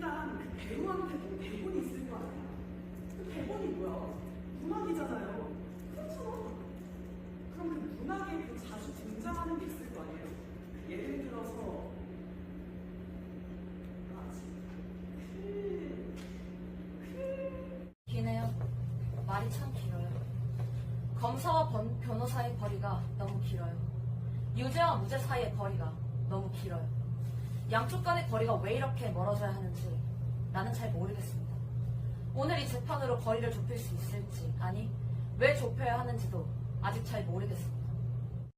일단 그 배우한테도 대본이 있을 거 아니야. 그 대본이 뭐야? 문학이잖아요. 그렇잖아. 그럼 그 문학에 그 자주 등장하는 게 있을 거 아니에요. 예를 들어서 해요. 말이 참 길어요. 검사와 번- 변호사의 거리가 너무 길어요. 유죄와 무죄 사이의 거리가 너무 길어요. 양쪽 간의 거리가 왜 이렇게 멀어져야 하는지 나는 잘 모르겠습니다. 오늘 이 재판으로 거리를 좁힐 수 있을지, 아니, 왜 좁혀야 하는지도 아직 잘 모르겠습니다.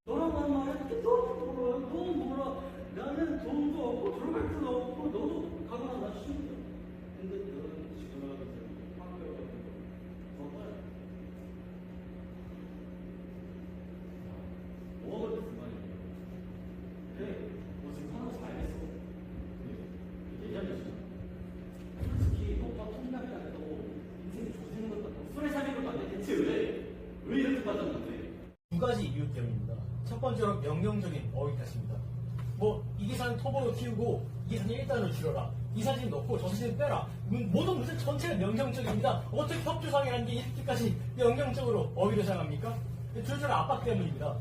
너랑 난 말했는데 너는 몰라 너는 몰라 나는 돈도 없고 들어갈 데도 없고 너도 가거나 나 싫다 근데 너는 지금 하는 학교 가는 거 정말 5억을 불만이야 그래 너 지금 하나 잘했어 근데 예전이지 솔직히 너가 통닭이라도 인생이 조지는 것도 아니고 술에 사는 것도 아닌데 대체 왜? 왜 이렇게 빠졌는데? 두 가지 이유 때문입니다. 첫 번째로 명령적인 어휘 탓입니다. 뭐, 이 기사는 토보로 튀우고, 이 기사는 일단으로 줄여라. 이 사진 넣고 저 사진 빼라. 음, 모든 무슨 전체가 명령적입니다. 어떻게 협조상이라는 게 이렇게까지 명령적으로 어휘를 사용합니까? 줄줄 압박 때문입니다.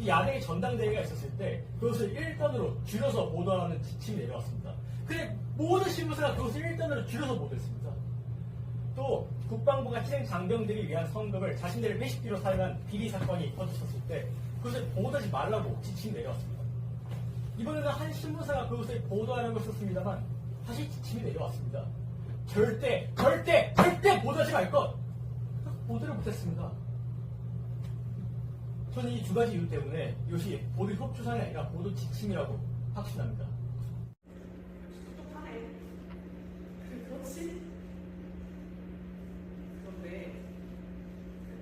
이 야당의 전당대회가 있었을 때 그것을 일단으로 줄여서 보도하는 지침이 내려왔습니다. 근데 모든 신문사가 그것을 일단으로 줄여서 보도했습니다. 또 국방부가 희생 장병들을 위한 성금을 자신들의 회식비로 사용한 비리 사건이 터졌었을 때 그것을 보도하지 말라고 지침이 내려왔습니다. 이번에는 한 신문사가 그것을 보도하는 걸 썼습니다만 다시 지침이 내려왔습니다. 절대 절대 절대 보도하지 말 것! 보도를 못했습니다. 저는 이 두 가지 이유 때문에 이것이 보도 협조사이 아니라 보도 지침이라고 확신합니다. 똑똑하네. 그, 그렇지? 그런데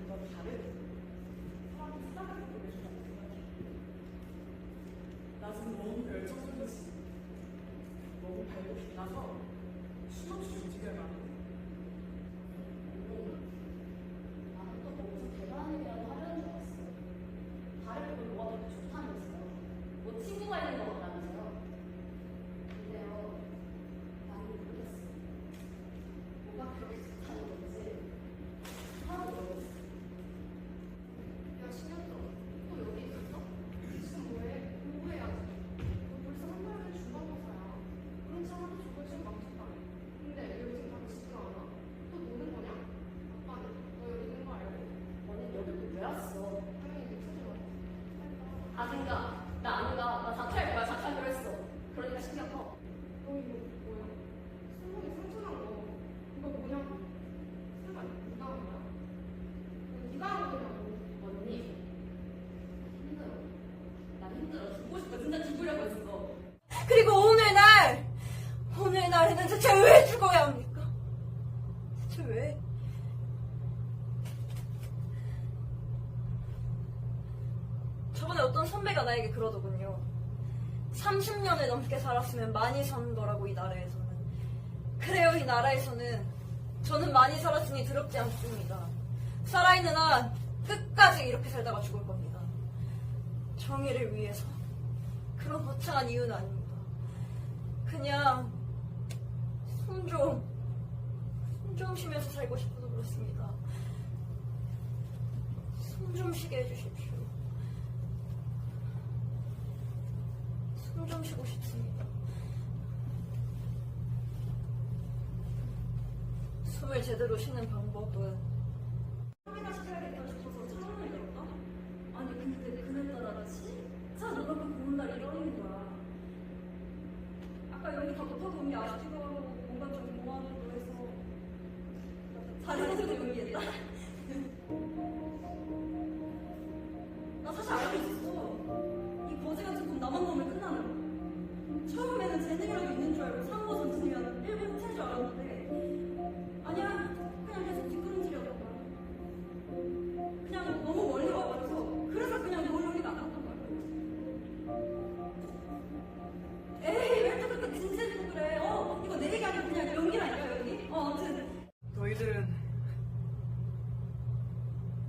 그보다 다른 사람이 사랑을 보내주라고 생각해. 나 지금 너무 열정적이지. 너무 발도 빛 나서 춤없이 움직여야는 또 거기서 대단한 얘기라도 하려는 줄 알았어. 다른 분들 뭐가 그렇게 좋다면서요. 뭐 친구가 있는 것 같다면서요. 근데요, 나는 모르겠어. 뭐가 그렇게 좋다는 건지 하나도 모르겠어. 야, 신현도, 너 여기 있었어? 지금 뭐해? 공부해야지. 너 벌써 한 달에 중간고사야. 그럼 차라리 저거 지금 망쳤다. 근데 여기 지금 당치지도 않아. 또 노는 거냐? 아빠는 너 여기 있는 거 알고? 너는 여기 왜 왔어? 당연히 늦춰지 마. 아, 그니까. 나 안 가. 나 자퇴할 거야. 자퇴하기로 했어. 그러니까 신경 꺼. 너 이거 뭐야? 손목에 상처난 거. 이거 뭐냐고. 설마 네가 한 거야? 네가 한 거냐고. 언니. 힘들어. 난 힘들어. 죽고 싶어. 진짜 죽으려고 했어. 그리고 오늘날! 오늘날에는 대체 왜 죽어야 합니까? 대체 왜? 저번에 어떤 선배가 나에게 그러더군요. 30년을 넘게 살았으면 많이 사는 거라고 이 나라에서는. 그래요, 이 나라에서는. 저는 많이 살았으니 두렵지 않습니다. 살아있는 한 끝까지 이렇게 살다가 죽을 겁니다. 정의를 위해서. 그런 거창한 이유는 아닙니다. 그냥 숨 좀, 숨 좀 쉬면서 살고 싶어서 그렇습니다. 숨 좀 쉬게 해주십시오. 숨 좀 쉬고 싶습니다. 숨을 제대로 쉬는 방법은? 카메라 시켜야겠다 싶어서 창문을 열었다? 아니 근데 그날따라 진짜 너가 그 보는 날 이러는 거야. 아까 여기 다 덮어놓은 아쉽기도 하고 뭔가 좀 모아놓고 해서. 자료도 연기했다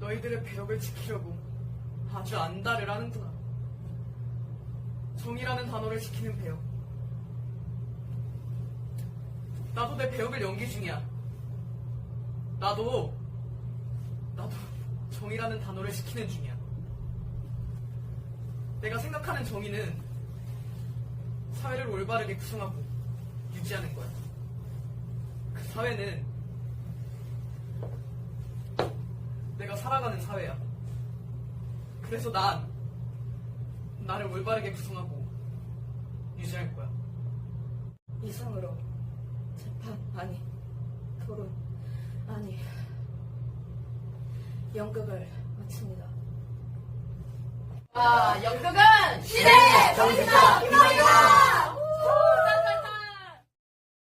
너희들의 배역을 지키려고 아주 안달을 하는구나. 정의라는 단어를 지키는 배역. 나도 내 배역을 연기 중이야. 나도, 나도 정의라는 단어를 지키는 중이야. 내가 생각하는 정의는 사회를 올바르게 구성하고 유지하는 거야. 그 사회는 내가 살아가는 사회야. 그래서 난 나를 올바르게 구성하고 유지할 거야. 이상으로 재판 아니 토론 아니 연극을 마칩니다. 아, 연극은 시대의 정신과 희망이다!